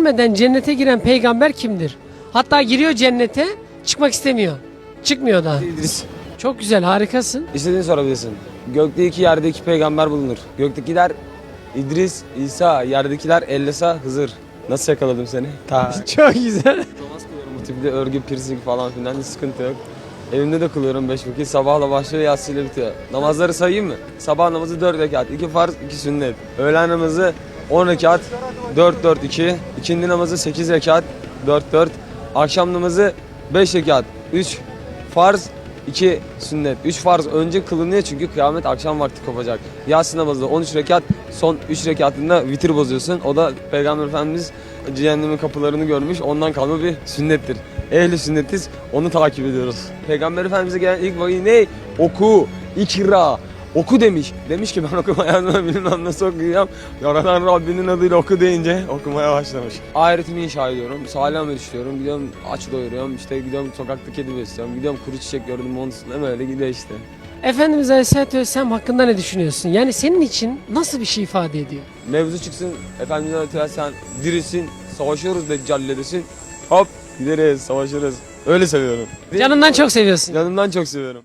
ölmeden cennete giren peygamber kimdir? Hatta giriyor cennete çıkmak istemiyor. Çıkmıyor da. İdris. Çok güzel harikasın. İstediğini sorabilirsin. Gökte iki yerde iki peygamber bulunur. Göktekiler İdris, İsa, yerdekiler Ellesa, Hızır. Nasıl yakaladım seni? Ta. Çok güzel. Namaz kılıyorum bu tipte örgü, piercing falan filan hiç sıkıntı yok. Evimde de kılıyorum beş vakit. Sabahla başlıyor yatsıyla bitiyor. Namazları sayayım mı? Sabah namazı 4 rekat. 2 farz, 2 sünnet. Öğlen namazı 10 rekat. 4 4 2. İkindi namazı 8 rekat. 4 4. Akşam namazı 5 rekat. 3 farz, 2 sünnet. 3 farz önce kılınıyor çünkü kıyamet akşam vakti kopacak. Yasin namazı 13 rekat. Son 3 rekatında vitir bozuyorsun. O da Peygamber Efendimiz cehennemin kapılarını görmüş. Ondan kalma bir sünnettir. Ehli sünnetiz. Onu takip ediyoruz. Peygamber Efendimiz'e gelen ilk vahiy ne? Oku, ikra, oku demiş. Demiş ki ben okumayı bilmem nasıl okuyacağım. Yaradan Rabbinin adıyla oku deyince okumaya başlamış. Ahiretimi inşa ediyorum. Salih amel işliyorum. Gidiyorum aç doyuruyorum. İşte gidiyorum sokakta kedi besliyorum. Gidiyorum kuru çiçek gördüm onun üstüne böyle gidiyor işte. Efendimiz Aleyhisselatü Vesselam hakkında ne düşünüyorsun? Yani senin için nasıl bir şey ifade ediyor? Mevzu çıksın. Efendimiz Aleyhisselam sen dirisin. Savaşıyoruz Deccal'le desin. Hop gideriz savaşırız. Öyle seviyorum. Canından çok seviyorsun. Canımdan çok seviyorum.